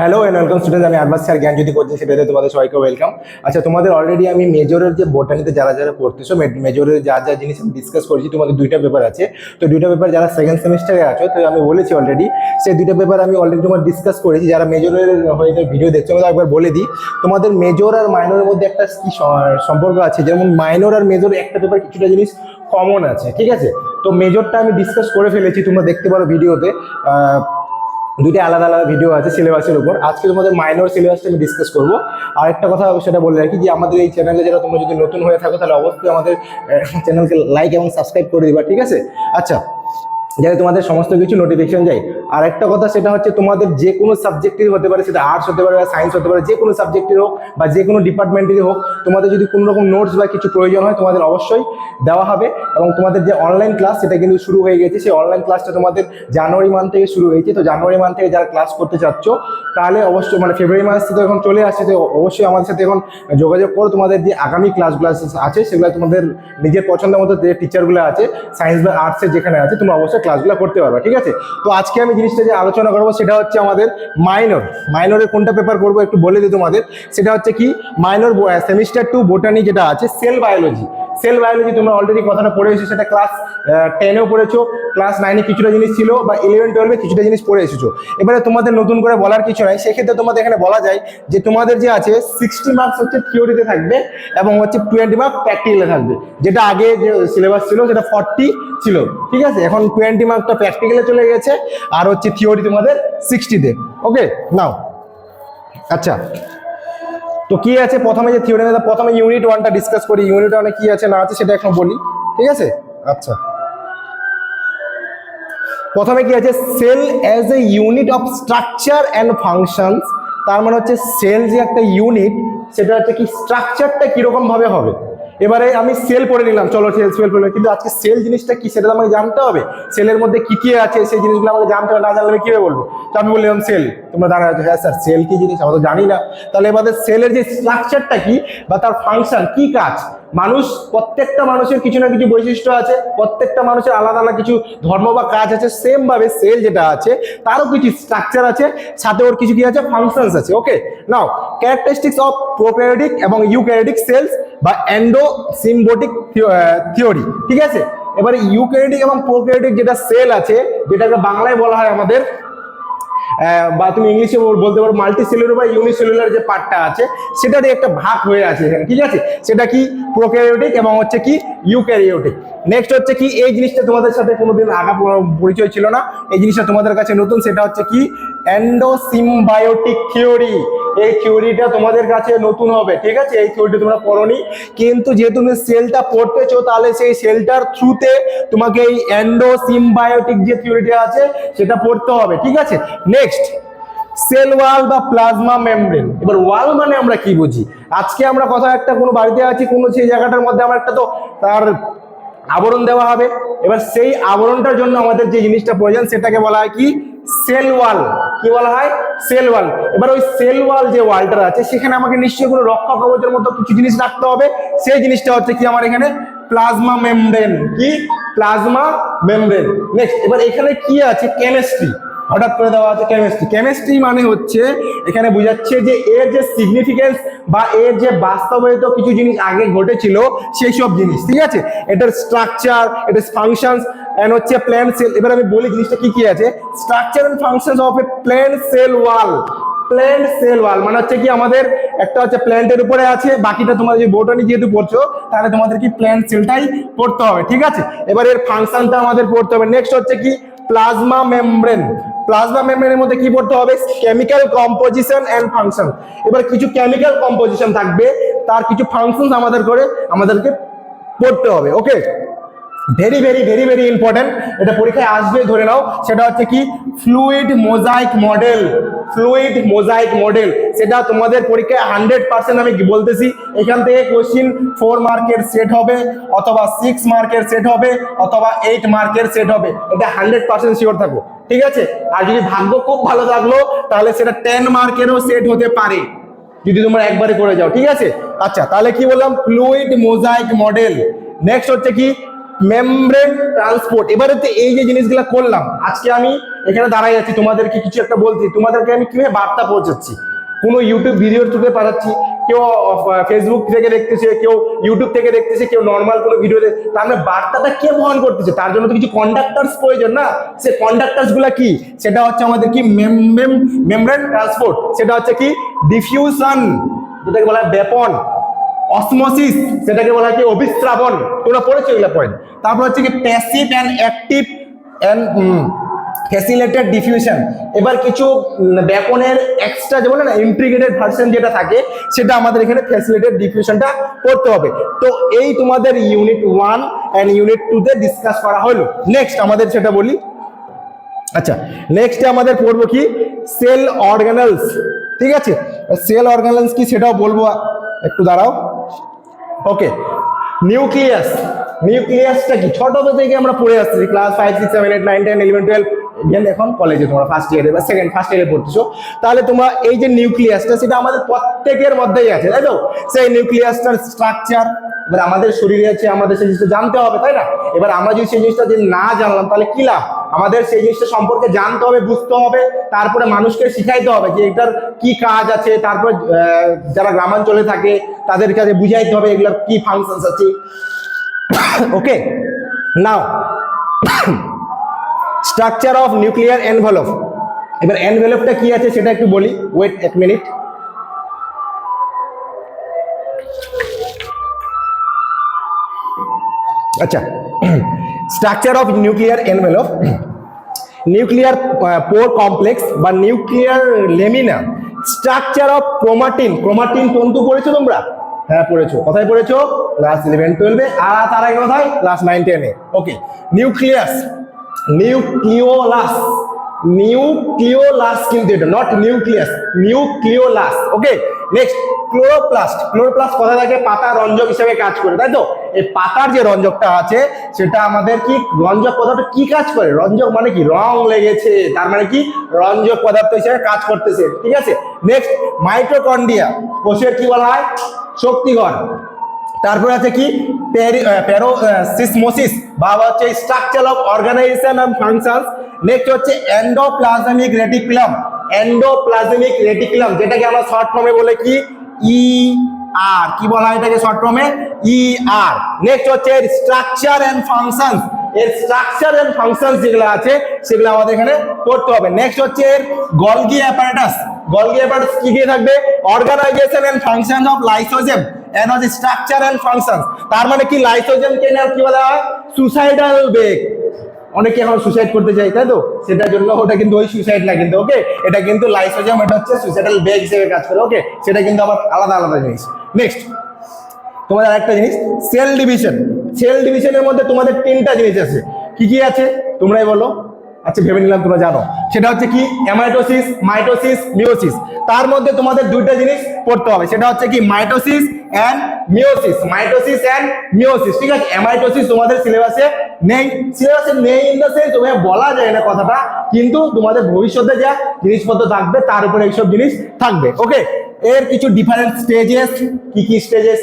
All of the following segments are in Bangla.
হ্যালো এন্ড ওয়েলকাম স্টুডেন্ট আমি আরবাস স্যার, জ্ঞান যদি করছি সেটাতে তোমাদের সবাইকে ওয়েলকাম আচ্ছা তোমাদের অলরেডি আমি মেজরের যে বোটানিতে যারা যারা পড়তেছো মেজরের যা যা জিনিস আমি ডিসকাস করেছি, তোমাদের দুইটা পেপার আছে। তো দুইটা পেপার যারা সেকেন্ড সেমিস্টারে আছো, তো আমি বলেছি অলরেডি সেই দুইটা পেপার আমি অলরেডি তোমার ডিসকাস করেছি। যারা মেজরের হয়ে ভিডিও দেখছ, আমি একবার বলে দিই। তোমাদের মেজর আর মাইনরের মধ্যে একটা কি সম্পর্ক আছে? যেমন মাইনর আর মেজর একটা পেপার কিছুটা জিনিস কমন আছে, ঠিক আছে? তো মেজরটা আমি ডিসকাস করে ফেলেছি, তোমরা দেখতে পারো ভিডিওতে দুইটা আলাদা আলাদা ভিডিও আছে সিলেবাসের উপর। আজকে তোমাদের মাইনর সিলেবাসটা আমি ডিসকাস করব। আর একটা কথা সেটা বলে রাখি যে, আমাদের এই চ্যানেলে যারা তোমরা যদি নতুন হয়ে থাকো, তাহলে অবশ্যই আমাদের চ্যানেলকে লাইক এবং সাবস্ক্রাইব করে দিবা, ঠিক আছে? আচ্ছা যাতে তোমাদের সমস্ত কিছু নোটিফিকেশন যায়। আর একটা কথা সেটা হচ্ছে তোমাদের যে কোনো সাবজেক্টের হতে পারে, সেটা আর্টস হতে পারে বা সায়েন্স হতে পারে, যে কোনো সাবজেক্টের হোক বা যে কোনো ডিপার্টমেন্টেরই হোক, তোমাদের যদি কোনো রকম নোটস বা কিছু প্রয়োজন হয়, তোমাদের অবশ্যই দেওয়া হবে এবং তোমাদের যে অনলাইন ক্লাস সেটা কিন্তু শুরু হয়ে গেছে। সেই অনলাইন ক্লাসটা তোমাদের জানুয়ারি মান্থ থেকে শুরু হয়েছে। তো জানুয়ারি মান্থ থেকে যারা ক্লাস করতে চাচ্ছ, তাহলে অবশ্যই মানে ফেব্রুয়ারি মাস তো এখন চলে আসছে, তো অবশ্যই আমাদের সাথে এখন যোগাযোগ করো। তোমাদের যে আগামী ক্লাসগুলো আছে, সেগুলো তোমাদের নিজের পছন্দের মতো যে টিচারগুলো আছে সায়েন্স বা আর্টসের যেখানে আছে, তোমরা অবশ্যই ক্লাসগুলো করতে পারবে, ঠিক আছে? তো আজকে আমি জিনিসটা যে আলোচনা করব সেটা হচ্ছে আমাদের মাইনর মাইনরের কোনটা পেপার করব একটু বলে দিই তোমাদের? সেটা হচ্ছে কি? মাইনর সেমিস্টার টু বোটানি যেটা আছে সেল বায়োলজি সেল বায়োলজি তোমরা অলরেডি কথাটা পড়ে এসেছ, সেটা ক্লাস টেনেও পড়েছো ক্লাস নাইনে কিছুটা জিনিস ছিল, বা ইলেভেন টুয়েলভে কিছুটা জিনিস পড়ে এসেছ। এবারে তোমাদের নতুন করে বলার কিছু নাই, সেক্ষেত্রে তোমাদের এখানে বলা যায় যে তোমাদের যে আছে সিক্সটি মার্কস হচ্ছে থিওরিতে থাকবে, এবং হচ্ছে টোয়েন্টি মার্ক প্র্যাকটিক্যালে থাকবে। যেটা আগে যে সিলেবাস ছিল, সেটা ফর্টি ছিল, ঠিক আছে? এখন টোয়েন্টি মার্কটা প্র্যাকটিক্যালে চলে গেছে, আর হচ্ছে থিওরি তোমাদের সিক্সটিতে ওকে নাও। আচ্ছা। তো কি আছে? প্রথমে যে থিওরি প্রথমে ইউনিট ওয়ানটা ডিসকাস করি। ইউনিট ওয়ানে কি আছে, না আছে, সেটা এখন বলি। ঠিক আছে? আচ্ছা। প্রথমে কি আছে? Cell as a unit of structure and functions তার মানে হচ্ছে সেল যে একটা ইউনিট সেটা হচ্ছে কি স্ট্রাকচারটা কীরকম ভাবে হবে? এবারে আমি সেল পরে নিলাম। চলো সেল সেল পরে কিন্তু আজকে সেল জিনিসটা কি সেটা আমাকে জানতে হবে। সেলের মধ্যে কি কি আছে? সেই জিনিসগুলো আমাকে জানতে হবে, না জানলে আমি কীভাবে বলব? তো আমি বললাম সেল তোমরা দাঁড়া আছো হ্যাঁ স্যার সেল কি জিনিস? আমরা তো জানি না। তাহলে এবারে সেলের যে স্ট্রাকচারটা কি বা তার ফাংশন কি কাজ? মানুষ, প্রত্যেকটা মানুষের কিছু না কিছু বৈশিষ্ট্য আছে, প্রত্যেকটা মানুষের আলাদা আলাদা কিছু ধর্ম বা কাজ আছে সেম ভাবে সেল যেটা আছে, তারও কিছু স্ট্রাকচার আছে, সাথে ওর কিছু কি আছে ফাংশনস আছে okay now characteristics of prokaryotic এবং ইউক্যারিওটিক সেলস বা এন্ডো সিম্বোটিক থিওরি ঠিক আছে? এবারে ইউক্যারিওটিক এবং প্রোক্যারিওটিক যেটা সেল আছে, যেটাকে বাংলায় বলা হয় আমাদের বা তুমি ইংলিশে বলতে পারো মাল্টি সেলুলার বা ইউনিসেলুলার যে পার্টটা আছে সেটারই একটা ভাগ হয়ে আছে এখানে, ঠিক আছে? সেটা কি? প্রোক্যারিওটিক এবং হচ্ছে কি? ইউক্যারিওটিক নেক্সট হচ্ছে কি? এই জিনিসটা তোমাদের সাথে কোনোদিন আগা পরিচয় ছিল না। এই জিনিসটা তোমাদের কাছে নতুন, সেটা হচ্ছে কি? এন্ডোসিম্বায়োটিক থিওরি এই থিওরিটা তোমাদের কাছে নতুন হবে, ঠিক আছে? এই থিওরিটা তোমরা পড়োনি। কিন্তু যেহেতু তুমি সেলটা পড়তেছো তাহলে সেই সেলটার থ্রুতে তোমাকে এই এন্ডোসিম্বায়োটিক যে থিওরিটা আছে, সেটা পড়তে হবে, ঠিক আছে? নেক্সট সেল ওয়াল বা প্লাজমা মেমব্রেন এবার ওয়াল মানে আমরা কি বুঝি? আজকে আমরা কথা একটা কোনো বাড়িতে আছি, কোনো সেই জায়গাটার মধ্যে আমার একটা তো তার আবরণ দেওয়া হবে। এবার সেই আবরণটার জন্য আমাদের যে জিনিসটা প্রয়োজন, সেটাকে বলা হয় কি? সেল ওয়াল কি বলা হয়? সেল ওয়াল এবার ওই সেল ওয়াল যে ওয়ালটা আছে, সেখানে আমাকে নিশ্চয়ই কোনো রক্ষা কবচের মতো কিছু জিনিস রাখতে হবে। সেই জিনিসটা হচ্ছে কি আমার এখানে? প্লাজমা মেমব্রেন কি? প্লাজমা মেমব্রেন নেক্সট এবার এখানে কি আছে? কেমিস্ট্রি হঠাৎ করে দেওয়া আছে কেমিস্ট্রি কেমিস্ট্রি মানে হচ্ছে, এখানে বোঝাচ্ছে যে এর যে সিগনিফিকেন্স বা এর যে বাস্তবায়িত কিছু জিনিস আগে ঘটেছিল, সেই সব জিনিস, ঠিক আছে? এটার স্ট্রাকচার এটার ফাংশনস এন্ড হচ্ছে প্ল্যান সেল এবার আমি বলি জিনিসটা কি কি আছে? Structure and functions of a plant cell wall plant cell wall মানে হচ্ছে কি, আমাদের একটা হচ্ছে প্ল্যান্টের উপরে আছে, বাকিটা তোমার যে বোটানি যেহেতু পড়ছো, তাহলে তোমাদের কি প্ল্যান্ট সেলটাই পড়তে হবে, ঠিক আছে? এবার এর ফাংশনটা আমাদের পড়তে হবে। নেক্সট হচ্ছে কি প্লাজমা মেমব্রেন প্লাজমা মেমব্রেনের মধ্যে কি পড়তে হবে? কেমিক্যাল কম্পোজিশন এন্ড ফাংশন এবার কিছু কেমিক্যাল কম্পোজিশন থাকবে, তার কিছু ফাংশনস আমাদের করে, আমাদেরকে পড়তে হবে okay very very very very important এটা পরীক্ষায় আসবে, ধরে নাও। সেটা হচ্ছে কি? Fluid mosaic model fluid mosaic model সেটা তোমাদের পরীক্ষায় হান্ড্রেড পার্সেন্ট আমি বলতেছি। এখান থেকে কোশ্চিন ফোর মার্কের সেট হবে, অথবা সিক্স মার্কের সেট হবে, অথবা এইট মার্কের সেট হবে। এটা হান্ড্রেড পার্সেন্ট শিওর থাকো। ঠিক আছে? আর যদি ভাগ্য খুব ভালো থাকল, তাহলে সেটা টেন মার্কেরও সেট হতে পারে। যদি তোমরা একবারে করে যাও, ঠিক আছে? আচ্ছা তাহলে কি বললাম? ফ্লুইড মোজাইক মডেল নেক্সট হচ্ছে কি? মেমব্রেন ট্রান্সপোর্ট এবারে এই যে জিনিসগুলো করলাম, আজকে আমি এখানে দাঁড়াই আছি, তোমাদেরকে কিছু একটা বলছি। তোমাদেরকে আমি কীভাবে বার্তা পৌঁছাচ্ছি? কোনো ইউটিউব ভিডিওর থ্রুতে পাঠাচ্ছি, কেউ ফেসবুক থেকে দেখতেছে, কেউ ইউটিউব থেকে দেখতেছে, কেউ নর্মাল কোনো ভিডিও তার মানে বার্তাটা কে বহন করতেছে? তার জন্য তো কিছু কন্ডাক্টার্স প্রয়োজন না। সে কন্ডাক্টার্সগুলা কি? সেটা হচ্ছে আমাদের কি মেমব্রেন ট্রান্সপোর্ট সেটা হচ্ছে কি ডিফিউশন যেটাকে বলা হয় ব্যাপন অসমোসিস সেটাকে বলা হয় কি অভিস্রাবণ। তোমরা পড়েছো এগুলো পয়েন্ট তারপর হচ্ছে কি passive and active and facilitated diffusion এবার কিছু উম, ব্যাপনের এক্সট্রা যে বলে না ইন্টিগ্রেটেড ভার্সন যেটা থাকে সেটা আমাদের এখানে ফ্যাসিলেটেড ডিফিউশনটা করতে হবে। তো এই তোমাদের ইউনিট ওয়ান অ্যান্ড ইউনিট টুতে ডিসকাস করা হলো। নেক্সট আমাদের সেটা বলি। আচ্ছা নেক্সটে আমাদের পড়ব কি সেল অর্গানালস ঠিক আছে? সেল অর্গানালস কি সেটাও বলব একটু দাঁড়াও। ওকে নিউক্লিয়াস নিউক্লিয়াসটা কি? ছোট থেকে আমরা পড়ে আসছি class five six seven eight nine ten eleven twelve even এখন কলেজে তোমরা ফার্স্ট ইয়ারে বা সেকেন্ড ফার্স্ট ইয়ারে পড়তেছো। তাহলে তোমরা এই যে নিউক্লিয়াসটা সেটা আমাদের প্রত্যেকের মধ্যেই আছে, তাই তো? সেই নিউক্লিয়াসটার স্ট্রাকচার এবার আমাদের শরীরে আছে আমাদের সেই জিনিসটা জানতে হবে, তাই না? এবার আমরা যদি সেই জিনিসটা যদি না জানলাম, তাহলে কি লাভ? আমাদের সেই জিনিসটা সম্পর্কে জানতে হবে, বুঝতে হবে, তারপরে মানুষকে শিখাইতে হবে যে এটার কি কাজ আছে, তারপর যারা গ্রামাঞ্চলে থাকে, তাদের কাছে বুঝাইতে হবে এগুলোর কি ফাংশনস আছে। Okay now structure of nuclear envelope এবার এনভেলপটা কি আছে সেটা একটু বলি। ওয়েট এক মিনিট আচ্ছা structure of nuclear envelope nuclear pore complex বা nuclear lamina structure of chromatin chromatin তন্তু পড়েছো তোমরা? হ্যাঁ পড়েছো। কোথায় পড়েছো? ক্লাস ইলেভেন টুয়েলভে আর তার আগে কোথায়? ক্লাস নাইন টেনে ওকে নিউক্লিয়াস নিউক্লিওলাস নিউক্লিওলাস কিন্তু এটা not nucleus nucleolus okay next chloroplast. Chloroplast কথা থাকে? পাতা রঞ্জক হিসেবে কাজ করে, তাই তো? এই পাতার যে রঞ্জকটা আছে, সেটা আমাদের কি রঞ্জক পদার্থ কি কাজ করে? রঞ্জক মানে কি? রং লেগেছে, তার মানে কি? রঞ্জক পদার্থ হিসেবে কাজ করতেছে, ঠিক আছে? নেক্সট মাইটোকন্ডিয়া কোষের কি বলা হয়? শক্তিঘর তারপরে আছে কি? প্যারোসিসমোসিস বা হচ্ছে structure of organisation and functions next হচ্ছে এন্ডোপ্লাজমিক রেটিকুলাম এন্ডোপ্লাজমিক রেটিকুলাম যেটাকে আমরা শর্ট ফর্মে বলে কি? ই আর কি বলা হয় এটাকে শর্ট ফর্মে ই আর নেক্সট হচ্ছে স্ট্রাকচার এন্ড ফাংশনস এর স্ট্রাকচার এন্ড ফাংশনস যেগুলো আছে, সেগুলো আমাদের এখানে করতে হবে। নেক্সট হচ্ছে এর গলগি অ্যাপারেটাস গলগি অ্যাপারেটাস কি কি থাকবে? Organisation and function of lysozyme and হচ্ছে স্ট্রাকচার এন্ড ফাংশন তার মানে কি? লাইসোজেমকে না কি বলা হয়? সুসাইডাল বেগ অনেকে এখন সুইসাইড করতে চাই তাই তো? সেটার জন্য ওটা কিন্তু ওই সুইসাইড না কিন্তু ওকে এটা কিন্তু লাইসোজেম এটা হচ্ছে সুসাইডাল বেগ হিসেবে কাজ করে ওকে সেটা কিন্তু আবার আলাদা আলাদা জিনিস। নেক্সট তোমাদের আরেকটা জিনিস সেল ডিভিশন সেল ডিভিশনের মধ্যে তোমাদের তিনটা জিনিস আছে। কি কি আছে? তোমরাই বলো। আচ্ছা ভেবে নিলাম তোমরা জানো। সেটা হচ্ছে কি? অ্যামাইটোসিস মাইটোসিস মিওসিস তার মধ্যে তোমাদের দুইটা জিনিস পড়তে হবে। সেটা হচ্ছে কি? Mitosis and meiosis mitosis and meiosis ঠিক আছে? অ্যামাইটোসিস তোমাদের সিলেবাসে নেই। সিলেবাসে নেই ইন দ্য সেন্স ওভাবে বলা যায় না কথাটা, কিন্তু তোমাদের ভবিষ্যতে যা জিনিসপত্র থাকবে, তার উপরে এইসব জিনিস থাকবে। ওকে এর কিছু ডিফারেন্ট স্টেজেস কি কি স্টেজেস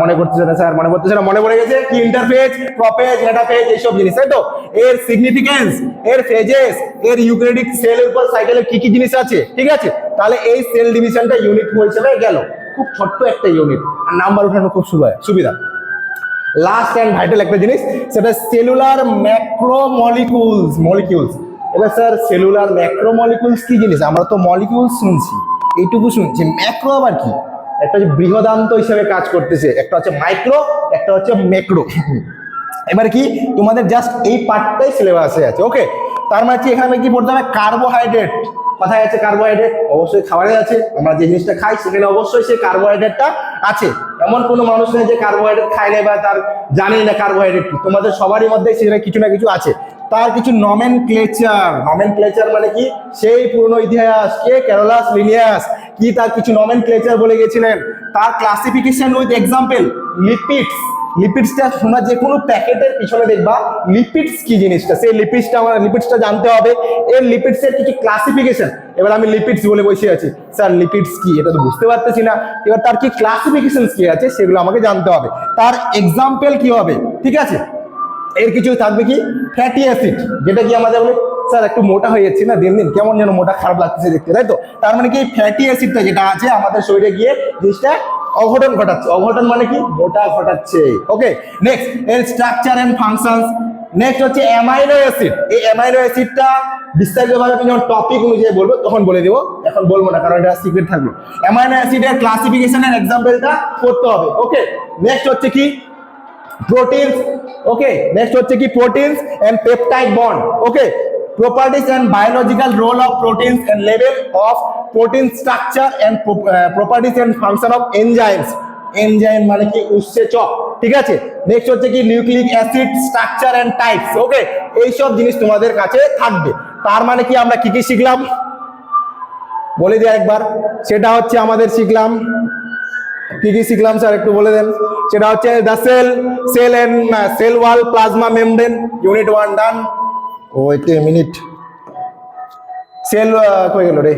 মনে করতেছে না স্যার, মনে করতেছে না, মনে পড়ে গেছে কি ইন্টারফেজ প্রপেজ মেটাফেজ এইসব জিনিস, তাই তো? এর সিগনিফিকেন্স এর ফেজেস এর ইউক্রেডিক সেলের উপর সাইকেলের কি কি জিনিস আছে? ঠিক আছে? তাহলে এই সেল ডিভিশনটা ইউনিট হিসেবে গেল। খুব ছোট্ট একটা ইউনিট আর নাম্বার উঠানো খুব সুবিধা লাস্ট অ্যান্ড ভাইটাল একটা জিনিস, সেটা সেলুলার ম্যাক্রো মলিকিউলস এবার স্যার সেলুলার ম্যাক্রো মলিকুলস কি জিনিস? আমরা তো মলিকিউলস শুনছি। এইটুকু শুনছি। ম্যাক্রো আবার কি? একটা হচ্ছে বৃহদান্ত হিসেবে কাজ করতেছে, একটা হচ্ছে মাইক্রো একটা হচ্ছে ম্যাক্রো এবার কি, তোমাদের জাস্ট এই পার্টটাই সিলেবাসে আছে ওকে তার মানে কি এখানে কি পড়তে হবে? কার্বোহাইড্রেট কোথায় আছে কার্বোহাইড্রেট অবশ্যই খাবারে আছে, আমরা যে জিনিসটা খাই সেখানে অবশ্যই সেই কার্বোহাইড্রেটটা আছে। এমন কোনো মানুষ নেই যে কার্বোহাইড্রেট খায় না বা তার জানেই না কার্বোহাইড্রেট কি। তোমাদের সবারই মধ্যে সেখানে কিছু না কিছু আছে। তার কিছু নমেন ক্লেচার নমেন ক্লেচার মানে কি? সেই পুরনো ইতিহাস, কে ক্যারোলাস লিনিয়াস কি তার কিছু নমেন ক্লেচার বলে গেছিলেন? তার ক্লাসিফিকেশন উইথ এক্সাম্পল লিপিডস লিপিডসটা শোনা যে কোনো প্যাকেটের পিছনে দেখবা লিপিডস কি জিনিসটা? সেই লিপিডসটা আমার লিপিডসটা জানতে হবে। এর লিপিডসের কিছু ক্লাসিফিকেশন এবার আমি লিপিডস বলে বসে আছি। স্যার লিপিডস কি? এটা তো বুঝতে পারতেছি না। এবার তার কি ক্লাসিফিকেশন কি আছে সেগুলো আমাকে জানতে হবে। তার এক্সাম্পল কি হবে? ঠিক আছে? এর কিছু থাকবে কি? ফ্যাটি অ্যাসিড যেটা কি আমাদের বলে স্যার, একটু মোটা হয়ে যাচ্ছি না? দিন দিন কেমন যেন মোটা খারাপ লাগতেছে দেখতে, তাই তো? তার মানে কি ফ্যাটি অ্যাসিডটা যেটা আছে আমাদের শরীরে গিয়ে জিনিসটা অঘটন ঘটাচ্ছে। অঘটন মানে কি? মোটা ঘটাচ্ছে। ওকে নেক্সট এর স্ট্রাকচার এন্ড ফাংশনস নেক্সট হচ্ছে অ্যামাইনো অ্যাসিড এই অ্যামাইনো অ্যাসিডটা বিস্তারিতভাবে আমি যখন টপিক অনুযায়ী বলব তখন বলে দেবো। এখন বলব না কারণ এটা সিক্রেট থাকল। অ্যামাইনো অ্যাসিডের ক্লাসিফিকেশনের এক্সাম্পলটা করতে হবে। ওকে নেক্সট হচ্ছে কি? Proteins ওকে নেক্সট হচ্ছে কি? Proteins and peptide bond okay properties and biological role of proteins and level of protein structure and pro- uh, properties and function of enzymes. Enzyme মানে কি? উৎসেচক। ঠিক আছে? নেক্সট হচ্ছে কি? Nucleic acid structure and types okay এইসব জিনিস তোমাদের কাছে থাকবে। তার মানে কি আমরা কি কি শিখলাম? বলে দিই একবার সেটা হচ্ছে আমাদের শিখলাম। কি কি শিখলাম স্যার? একটু বলে দেন। সেটা হচ্ছে the cell cell and cell wall plasma membrane unit one done ও, একটু মিনিট। সেল কই গেল রে?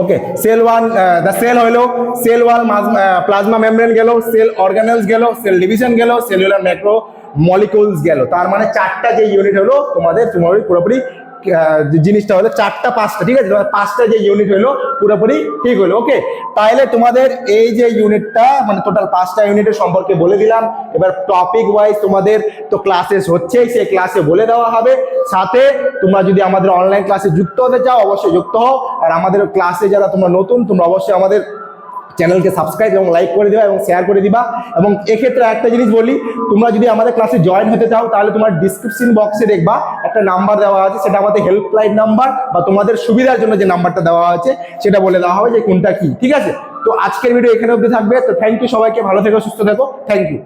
Okay, cell one the cell হইল। সেল ওয়াল প্লাজমা মেমব্রেন গেল, সেল অর্গানেলস গেল, সেল ডিভিশন গেল, সেলুলার ম্যাক্রো মলিকুলস গেল। তার মানে চারটা যে ইউনিট হলো তোমাদের তোমার পুরোপুরি জিনিসটা হলো চারটা পাঁচটা, ঠিক আছে? তোমার পাঁচটা যে ইউনিট হলো, পুরোপুরি ঠিক হলো ওকে তাহলে তোমাদের এই যে ইউনিটটা মানে টোটাল পাঁচটা ইউনিটের সম্পর্কে বলে দিলাম। এবার টপিক ওয়াইজ তোমাদের তো ক্লাসেস হচ্ছেই, সেই ক্লাসে বলে দেওয়া হবে। সাথে তোমরা যদি আমাদের অনলাইন ক্লাসে যুক্ত হতে চাও, অবশ্যই যুক্ত হও। আর আমাদের ক্লাসে যারা তোমরা নতুন, তোমরা অবশ্যই আমাদের চ্যানেলকে সাবস্ক্রাইব এবং লাইক করে দেওয়া এবং শেয়ার করে দিবা। এবং এক্ষেত্রে একটা জিনিস বলি, তোমরা যদি আমাদের ক্লাসে জয়েন হতে চাও, তাহলে তোমার ডিসক্রিপশন বক্সে দেখবা, একটা নাম্বার দেওয়া আছে, সেটা আমাদের হেল্পলাইন নাম্বার বা তোমাদের সুবিধার জন্য যে নাম্বারটা দেওয়া আছে, সেটা বলে দেওয়া হবে যে কোনটা কি, ঠিক আছে? তো আজকের ভিডিও এখানে অবধি থাকবে। তো থ্যাংক ইউ সবাইকে, ভালো থেকো, সুস্থ থেকো। Thank you